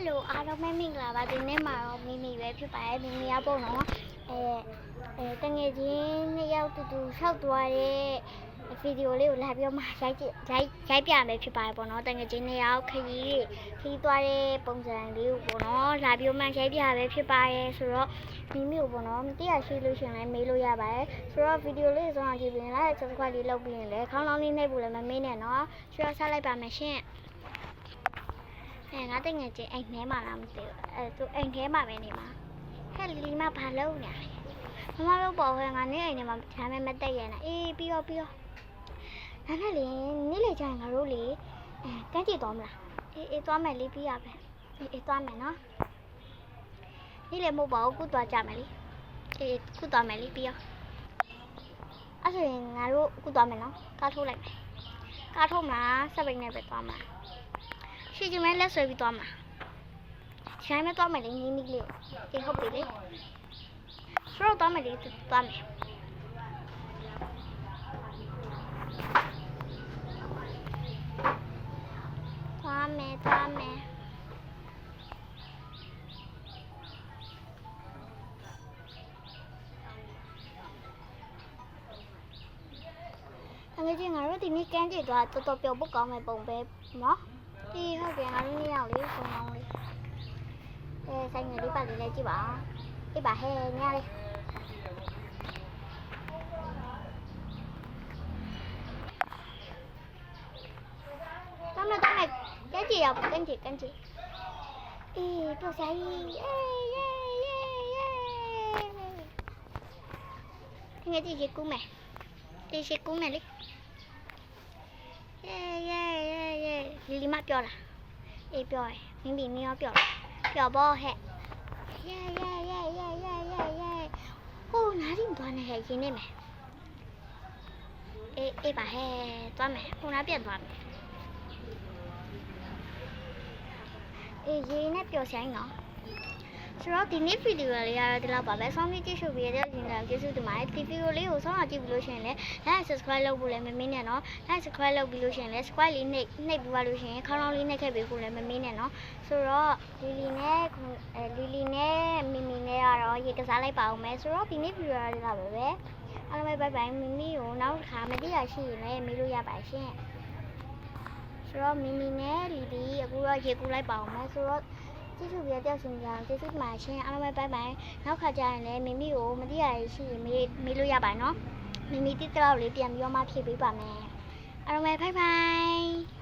ယ်လိုအားလုံးပဲမင်္ဂလာပါဒီနေ့မှာတော့မိမိပဲဖြစ်ပါရဲ့မိမိရပုံတော့အဲအဲတငယ်ချင်းနှစ်ယောက်တူတူဆောက်သွားတဲ့ဗီဒီယိုလေးကိုလာပြီးတော့မှရိုက်ကြည့်ရိုက်ရိုက်ပြမယ်ဖြစ်ပါတယ်ပေါ့နော်တငယ်ချင်းနှစ်ယောက်ခရီးခရီးသွားတဲ့ပုံစံလေးကိုပေါ့နော်လာပြီးတော့မှရိုက်ပြပဲဖြစ်ပါရဲ့ဆိုတော့မိမိကိုပေါ့နော်မသိရရှိလို့ရှရင်လည်းမေးလို့ရပါတယ်ဆိုတော့ဗီဒီယိုလေးဆုံးအောင်ကြည့်ပြီးရင်လည်း subscribe လေးလုပ်ပြီးရင်လည်းခေါင်းလောင်းလေးနှိပ်ဖို့လည်းမမေးနဲ့နော်ဆိုတော့ဆက်လိုက်ပါမယ်ရှင် အဲငါတငယ်ချင်းအိမ်ထဲမှာလားမသိဘူးအဲသူအိမ်ထဲမှာပဲနေမှာဟဲ့လီလီမဘာလုပ်နေလဲမမတို့ပေါ်ဟဲ့ငါနေအိမ်ထဲမှာဒါမဲ့မတက်ရနဲ့အေးပြီးတော့ပြီးတော့ဒါနဲ့လေနေ့လေကျရင်ငါတို့လေအဲကန်းကြည့်သွားမလားအေးအေးသွားမယ်လေးပြီးရပဲအေးအေးသွားမယ်နော်နေ့လေမဟုတ်ပါဘူးခုသွားကြမယ်လေအေးခုသွားမယ်လေးပြီးရောအဲ့ဆိုရင်ငါတို့ခုသွားမယ်နော်ကားထိုးလိုက်မယ်ကားထိုးမလားစပိတ်နဲ့ပဲသွားမ လားရှိချင်မဲလက်ဆွဲပြီးသွားမှာရှိုင်းမဲသွားမယ်လေနီးနီးလေးအေးဟုတ်ပြီလေဆိုတော့သွားမယ်လေသွားမယ်သွားမယ်သွားမယ်အငယ်ချင်းငါတို့ဒီနေ့ ကန်းကြည့်သွားတော်တော်ပျော်ဖို့ကောင်းမဲ့ပုံပဲနော်ဒီဟုတ်တယ်ငါတို့နှစ်ယောက်လေးဆုံးအောင်လေးအဲဆိုင်ငယ်လေးပါလေးလိုက်ကြည့်ပါအေးပါဟဲ့ ရဲ့ရဲ့ရဲ့ရဲ့လီလီမပြောတာအေးပြောရယ်မင်းဘီမင်းရောပြောတာပြောပေါ့ဟဲ့ရဲ့ရဲ့ရဲ့ရဲ့ရဲ့ရဲ့ရဲ့ဟိုနားရင်သွားနေဟဲ့ရင်းနေမယ်အေးအေးပါဟဲ့သွားမယ်ခုနပြတ်သွားမယ်အေးရင်းနဲ့ပျော်ဆိုင်တော့ နော်ဆိုတော့ဒီနေ့ဗီဒီယိုလေးကတော့ဒီလောက်ပါပဲဆောင်းပြီးကြည့်ရှုပြီးရတဲ့ရင်လည်းကျေးဇူးတင်ပါတယ်ဒီဗီဒီယိုလေးကိုဆောင်းအောင်ကြည့်ပြီးလို့ရှိရင်လည်း like subscribe လုပ်ဖို့လည်းမမင်းနဲ့နော် like subscribe လုပ်ပြီးလို့ရှိရင်လည်း subscribe လေးနှိပ်နှိပ်ပြီးပါလို့ရှိရင်ခေါင်းလောင်းလေးနှိပ်ခဲ့ပေးဖို့လည်းမမင်းနဲ့နော်ဆိုတော့လီလီနဲ့အဲလီလီနဲ့မီမီနဲ့ကတော့ရေကစားလိုက်ပါအောင်မယ်ဆိုတော့ဒီနေ့ဗီဒီယိုလေးလာပဲပဲအားလုံးပဲဘိုင်ဘိုင်မီမီကိုနောက်တစ်ခါမသိရရှိရင်လည်းမေးလို့ရပါရှင်ဆိုတော့မီမီနဲ့လီလီအခုတော့ရေကူးလိုက်ပါအောင်မယ်ဆိုတော့ ကျေးဇူးပြတဲ့ရှင်ကြောင့်ကျေးဇူးမှာရှင်အားလုံးပဲဘိုင်ဘိုင်နောက်ခါကျရင်လည်းမီမီကိုမသိရရှိရင်မေးမေးလို့ရပါနော်မီမီတိတောက်လေးပြန်ပြီးတော့မှဖြည့်ပေးပါမယ်အားလုံးပဲဘိုင်ဘိုင်